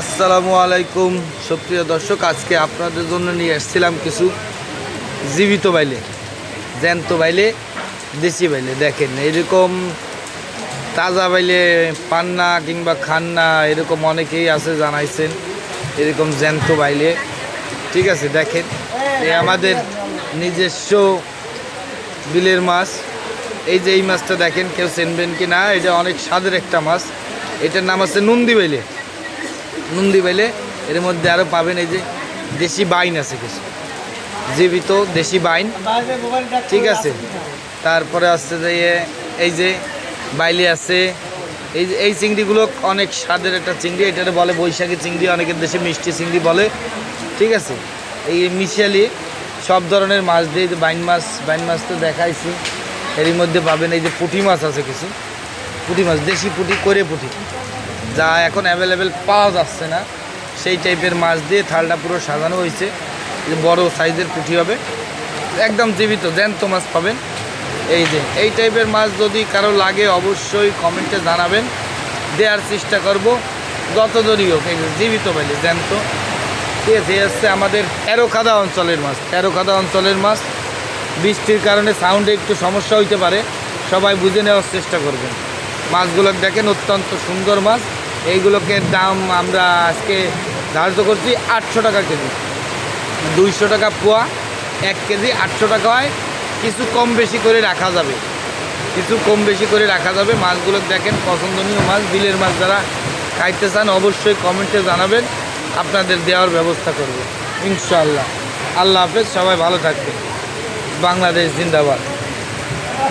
আসসালামু আলাইকুম। সুপ্রিয় দর্শক, আজকে আপনাদের জন্য নিয়ে এসেছিলাম কিছু জীবিত বাইলে, জ্যান্ত বাইলে, দেশি বাইলে। দেখেন, এরকম তাজা বাইলে পান্না কিংবা খান্না এরকম অনেকেই আছে, জানাইছেন এরকম জ্যান্ত বাইলে। ঠিক আছে, দেখেন, এই আমাদের নিজস্ব বিলের মাছ। এই যে এই মাছটা দেখেন, কেউ চেনবেন কি না এটা অনেক স্বাদের একটা মাছ। এটার নাম আছে নন্দী বাইলে। নন্দী বাইলে এর মধ্যে আরও পাবেন এই যে দেশি বাইন আছে কিছু। জীবিত দেশি বাইন। ঠিক আছে। তারপরে আসছে যে এই যে বাইলে আছে। এই এই চিংড়িগুলো অনেক স্বাদের একটা চিংড়ি এটাকে বলে বৈশাখী চিংড়ি অনেকের দেশে মিষ্টি চিংড়ি বলে। ঠিক আছে। এই মিশালি সব ধরনের মাছ দিয়ে বাইন মাছ বাইন মাছ তো দেখাইছি। এরই মধ্যে পাবেন এই যে পুঁটি মাছ আছে কিছু। পুঁটি মাছ, দেশি পুঁটি, করে পুঁটি। যা এখন অ্যাভেলেবেল পাওয়া যাচ্ছে না, সেই টাইপের মাছ দিয়ে থালটা পুরো সাজানো হয়েছে। বড় সাইজের পুঁটি হবে। একদম জীবিত, জ্যান্ত মাছ পাবেন। এই যে, এই টাইপের মাছ যদি কারও লাগে অবশ্যই কমেন্টে জানাবেন। দেওয়ার চেষ্টা করব। যত দূরই হোক জীবিত পাইলে জ্যান্ত। ঠিক আছে হচ্ছে আমাদের তেরোখাদা অঞ্চলের মাছ তেরোখাদা অঞ্চলের মাছ। বৃষ্টির কারণে সাউন্ডে একটু সমস্যা হইতে পারে। সবাই বুঝে নেওয়ার চেষ্টা করবেন। মাছগুলো দেখেন অত্যন্ত সুন্দর মাছ। এইগুলোকে দাম আমরা আজকে ধার্য করছি আটশো টাকা কেজি। দুইশো টাকা পোয়া, এক কেজি আটশো টাকা হয়। কিছু কম বেশি করে রাখা যাবে। কিছু কম বেশি করে রাখা যাবে। মাছগুলো দেখেন, পছন্দনীয় মাছ, বিলের মাছ যারা খাইতে চান অবশ্যই কমেন্টে জানাবেন। আপনাদের দেওয়ার ব্যবস্থা করব, ইনশাআল্লাহ। আল্লাহ হাফেজ, সবাই ভালো থাকবে বাংলাদেশ জিন্দাবাদ।